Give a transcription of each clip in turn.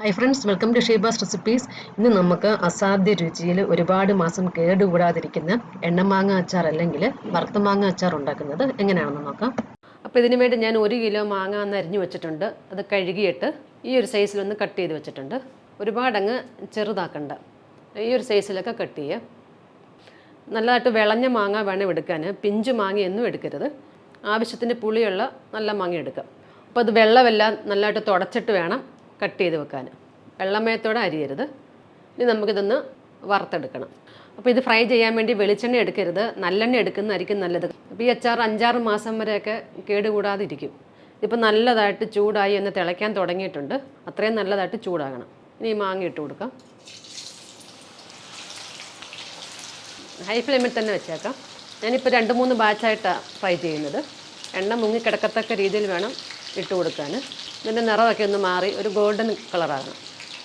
Hi friends welcome to Sheeba's recipes ഇന്ന് നമുക്ക് അസാധ്യ രുചിയിൽ ഒരുപാട് മാസം കേടുകൂടാതിരിക്കുന്ന എണ്ണമാങ്ങ അച്ചാർ അല്ലെങ്കിൽ വറുത്ത മാങ്ങ അച്ചാർ ഉണ്ടാക്കുന്നത് എങ്ങനെയാണെന്ന് നോക്കാം. അപ്പോൾ ഇതിനു വേണ്ടി ഞാൻ ഒരു കിലോ മാങ്ങ ഒന്ന് അരിഞ്ഞു വെച്ചിട്ടുണ്ട്. അത് കഴുകിയിട്ട് ഈ ഒരു സൈസിലൊന്ന് കട്ട് ചെയ്ത് വെച്ചിട്ടുണ്ട്. ഒരുപാടങ്ങ് ചെറുതാക്കണ്ട. ഈ ഒരു സൈസിലൊക്കെ കട്ട് ചെയ്യുക നല്ലതായിട്ട് വിളഞ്ഞ മാങ്ങ വേണം എടുക്കാൻ. പിഞ്ച് മാങ്ങയൊന്നും എടുക്കരുത്. ആവശ്യത്തിന് പുളിയുള്ള നല്ല മാങ്ങ എടുക്കുക അപ്പോൾ അത് വെള്ളമെല്ലാം നല്ലതായിട്ട് തുടച്ചിട്ട് വേണം. കട്ട് ചെയ്ത് വെക്കാൻ. വെള്ളമയത്തോടെ അരിയരുത്. ഇനി നമുക്കിതൊന്ന് വറുത്തെടുക്കണം. അപ്പോൾ ഇത് ഫ്രൈ ചെയ്യാൻ വേണ്ടി വെളിച്ചെണ്ണ എടുക്കരുത്. നല്ലെണ്ണ എടുക്കുന്നതായിരിക്കും നല്ലത്. അപ്പോൾ ഈ അച്ചാർ അഞ്ചാറ് മാസം വരെയൊക്കെ കേടുകൂടാതെ ഇരിക്കും. ഇതിപ്പോൾ നല്ലതായിട്ട് ചൂടായി എന്ന് തിളയ്ക്കാൻ തുടങ്ങിയിട്ടുണ്ട്. അത്രയും നല്ലതായിട്ട് ചൂടാകണം. ഇനി മാങ്ങ ഇട്ട് കൊടുക്കാം. ഹൈ ഫ്ലെയിമിൽ തന്നെ വെച്ചേക്കാം. ഞാനിപ്പോൾ രണ്ട് മൂന്ന് ബാച്ചായിട്ടാണ് ഫ്രൈ ചെയ്യുന്നത്. എണ്ണ മുങ്ങി കിടക്കത്തക്ക രീതിയിൽ വേണം ഇട്ട് കൊടുക്കാൻ. ഇതിന്റെ നിറമൊക്കെ ഒന്ന് മാറി ഒരു ഗോൾഡൻ കളറാകണം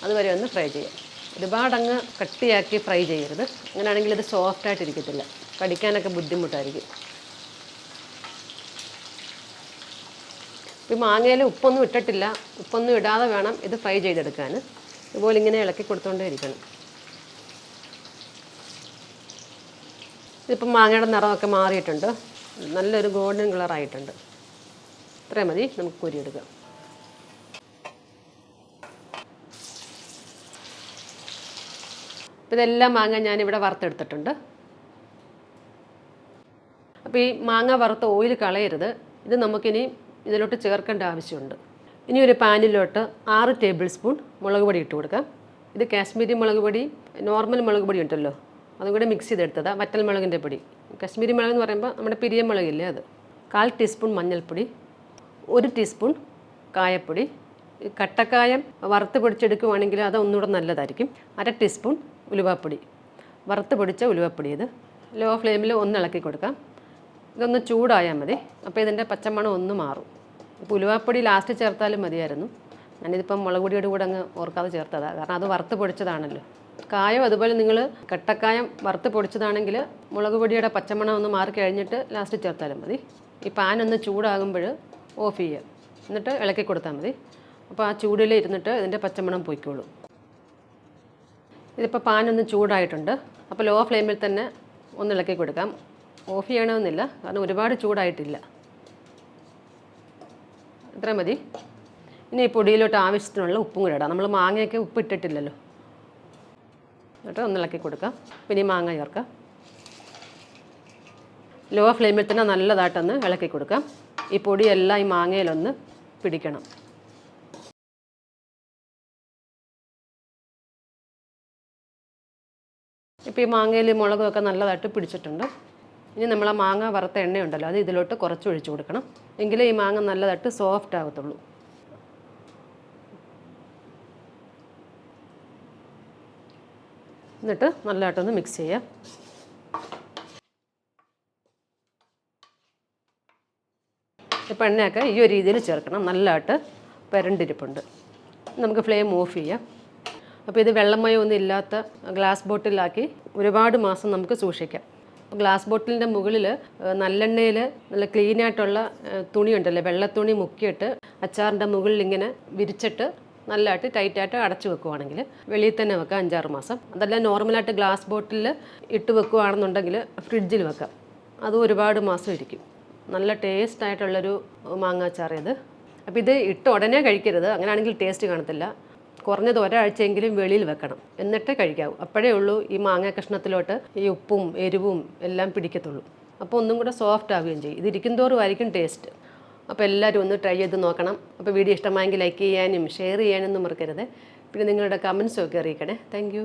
അതുവരെ ഒന്ന് ഫ്രൈ ചെയ്യാം. ഒരുപാടങ്ങ് കട്ടിയാക്കി ഫ്രൈ ചെയ്യരുത്. അങ്ങനെയാണെങ്കിൽ ഇത് സോഫ്റ്റായിട്ടിരിക്കത്തില്ല. കടിക്കാനൊക്കെ ബുദ്ധിമുട്ടായിരിക്കും. ഈ മാങ്ങയിൽ ഉപ്പൊന്നും ഇട്ടിട്ടില്ല. ഉപ്പൊന്നും ഇടാതെ വേണം ഇത് ഫ്രൈ ചെയ്തെടുക്കാൻ. ഇതുപോലെ ഇങ്ങനെ ഇളക്കി കൊടുത്തുകൊണ്ടേ ഇരിക്കണം. ഇതിപ്പം മാങ്ങയുടെ നിറമൊക്കെ മാറിയിട്ടുണ്ട്. നല്ലൊരു ഗോൾഡൻ കളറായിട്ടുണ്ട്. ഇത്രയും മതി. നമുക്ക് കുരിയെടുക്കാം. അപ്പോൾ ഇതെല്ലാം മാങ്ങ ഞാനിവിടെ വറുത്തെടുത്തിട്ടുണ്ട്. അപ്പോൾ ഈ മാങ്ങ വറുത്ത ഓയിൽ കളയരുത്. ഇത് നമുക്കിനി ഇതിലോട്ട് ചേർക്കേണ്ട ആവശ്യമുണ്ട്. ഇനി ഒരു പാനിലോട്ട് ആറ് ടേബിൾ സ്പൂൺ മുളക് പൊടി ഇട്ട് കൊടുക്കാം. ഇത് കാശ്മീരി മുളക് പൊടി നോർമൽ മുളക് പൊടി ഉണ്ടല്ലോ. അതും കൂടെ മിക്സ് ചെയ്തെടുത്തതാണ് വറ്റൽ മുളകിന്റെ പൊടി. കാശ്മീരി മുളക് എന്ന് പറയുമ്പോൾ നമ്മുടെ പിരിയ മുളകില്ലേ അത്. കാൽ ടീസ്പൂൺ മഞ്ഞൾപ്പൊടി. ഒരു ടീസ്പൂൺ കായപ്പൊടി. കട്ടക്കായം വറുത്ത് പൊടിച്ചെടുക്കുവാണെങ്കിൽ അത് ഒന്നുകൂടെ നല്ലതായിരിക്കും. അര ടീസ്പൂൺ ഉലുവാപ്പൊടി. വറുത്ത് പൊടിച്ച ഉലുവാപ്പൊടി ഇത്. ലോ ഫ്ലെയിമിൽ ഒന്ന് ഇളക്കി കൊടുക്കാം. ഇതൊന്ന് ചൂടായാൽ മതി. അപ്പോൾ ഇതിന്റെ പച്ചമണം ഒന്ന് മാറും. ഇപ്പോൾ ഉലുവാപ്പൊടി ലാസ്റ്റ് ചേർത്താലും മതിയായിരുന്നു. ഞാനിതിപ്പം മുളക് പൊടിയോട് കൂടെ അങ്ങ് ഓർക്കാതെ ചേർത്തതാണ് കാരണം അത് വറുത്ത് പൊടിച്ചതാണല്ലോ. കായം അതുപോലെ നിങ്ങൾ കട്ടക്കായം വറുത്ത് പൊടിച്ചതാണെങ്കിൽ മുളക് പൊടിയുടെ പച്ചമണം ഒന്ന് മാറി കഴിഞ്ഞിട്ട് ലാസ്റ്റ് ചേർത്താലും മതി. ഈ പാൻ ഒന്ന് ചൂടാകുമ്പോൾ ഓഫ് ചെയ്യുക. എന്നിട്ട് ഇളക്കി കൊടുത്താൽ മതി. അപ്പോൾ ആ ചൂടിൽ ഇരുന്നിട്ട് ഇതിന്റെ പച്ചമണം പൊയ്ക്കോളൂ. ഇതിപ്പോൾ പാനൊന്ന് ചൂടായിട്ടുണ്ട്. അപ്പോൾ ലോ ഫ്ലെയിമിൽ തന്നെ ഒന്ന് ഇളക്കി കൊടുക്കാം. ഓഫ് ചെയ്യണമെന്നില്ല. കാരണം ഒരുപാട് ചൂടായിട്ടില്ല. ഇത്ര മതി. ഇനി ഈ പൊടിയിലോട്ട് ആവശ്യത്തിനുള്ള ഉപ്പും കൂടെ ഇടാം. നമ്മൾ മാങ്ങയൊക്കെ ഉപ്പ് ഇട്ടിട്ടില്ലല്ലോ. എന്നിട്ട് ഒന്ന് ഇളക്കി കൊടുക്കാം. പിന്നെ മാങ്ങ ചേർക്കാം. ലോ ഫ്ലെയിമിൽ തന്നെ നല്ലതായിട്ടൊന്ന് ഇളക്കി കൊടുക്കാം. ഈ പൊടിയെല്ലാം ഈ മാങ്ങയിലൊന്ന് പിടിക്കണം. ഇപ്പോൾ ഈ മാങ്ങയിൽ മുളകൊക്കെ നല്ലതായിട്ട് പിടിച്ചിട്ടുണ്ട്. ഇനി നമ്മൾ ആ മാങ്ങ വറുത്ത എണ്ണയുണ്ടല്ലോ അത് ഇതിലോട്ട് കുറച്ച് ഒഴിച്ചു കൊടുക്കണം. എങ്കിലേ ഈ മാങ്ങ നല്ലതായിട്ട് സോഫ്റ്റ് ആകത്തുള്ളൂ എന്നിട്ട് നല്ലതായിട്ടൊന്ന് മിക്സ് ചെയ്യാം. ഇപ്പോൾ എണ്ണയൊക്കെ ഈ ഒരു രീതിയിൽ ചേർക്കണം. നല്ലതായിട്ട് പെരണ്ടിരിപ്പുണ്ട്. നമുക്ക് ഫ്ലെയിം ഓഫ് ചെയ്യാം. അപ്പോൾ ഇത് വെള്ളമയമൊന്നും ഇല്ലാത്ത ഗ്ലാസ് ബോട്ടിലാക്കി ഒരുപാട് മാസം നമുക്ക് സൂക്ഷിക്കാം. അപ്പോൾ ഗ്ലാസ് ബോട്ടിലിന്റെ മുകളിൽ നല്ലെണ്ണയിൽ നല്ല ക്ലീൻ ആയിട്ടുള്ള തുണി ഉണ്ടല്ലോ വെള്ളത്തുണി മുക്കിയിട്ട് അച്ചാറിന്റെ മുകളിൽ ഇങ്ങനെ വിരിച്ചിട്ട് നല്ലതായിട്ട് ടൈറ്റായിട്ട് അടച്ചു വെക്കുവാണെങ്കിൽ വെളിയിൽ തന്നെ വെക്കാം അഞ്ചാറ് മാസം. അതല്ല നോർമലായിട്ട് ഗ്ലാസ് ബോട്ടിൽ ഇട്ട് വെക്കുവാണെന്നുണ്ടെങ്കിൽ ഫ്രിഡ്ജിൽ വെക്കാം. അത് ഒരുപാട് മാസം ഇരിക്കും. നല്ല ടേസ്റ്റ് ആയിട്ടുള്ളൊരു മാങ്ങാച്ചാർ ഇത് അപ്പോൾ ഇത് ഇട്ട് ഉടനെ കഴിക്കരുത്. അങ്ങനെയാണെങ്കിൽ ടേസ്റ്റ് കാണത്തില്ല. കുറഞ്ഞത് ഒരാഴ്ചയെങ്കിലും വെളിയിൽ വെക്കണം. എന്നിട്ടേ കഴിക്കാവൂ. അപ്പോഴേ ഉള്ളൂ ഈ മാങ്ങ കഷ്ണത്തിലോട്ട് ഈ ഉപ്പും എരിവും എല്ലാം പിടിക്കത്തുള്ളൂ. അപ്പോൾ ഒന്നും കൂടെ സോഫ്റ്റ് ആവുകയും ചെയ്യും. ഇതിരിക്കും തോറും ആയിരിക്കും ടേസ്റ്റ് അപ്പോൾ എല്ലാവരും ഒന്ന് ട്രൈ ചെയ്ത് നോക്കണം. അപ്പോൾ വീഡിയോ ഇഷ്ടമായെങ്കിൽ ലൈക്ക് ചെയ്യാനും ഷെയർ ചെയ്യാനൊന്നും മറക്കരുത്. പിന്നെ നിങ്ങളുടെ കമൻസും ഒക്കെ അറിയിക്കണേ. താങ്ക്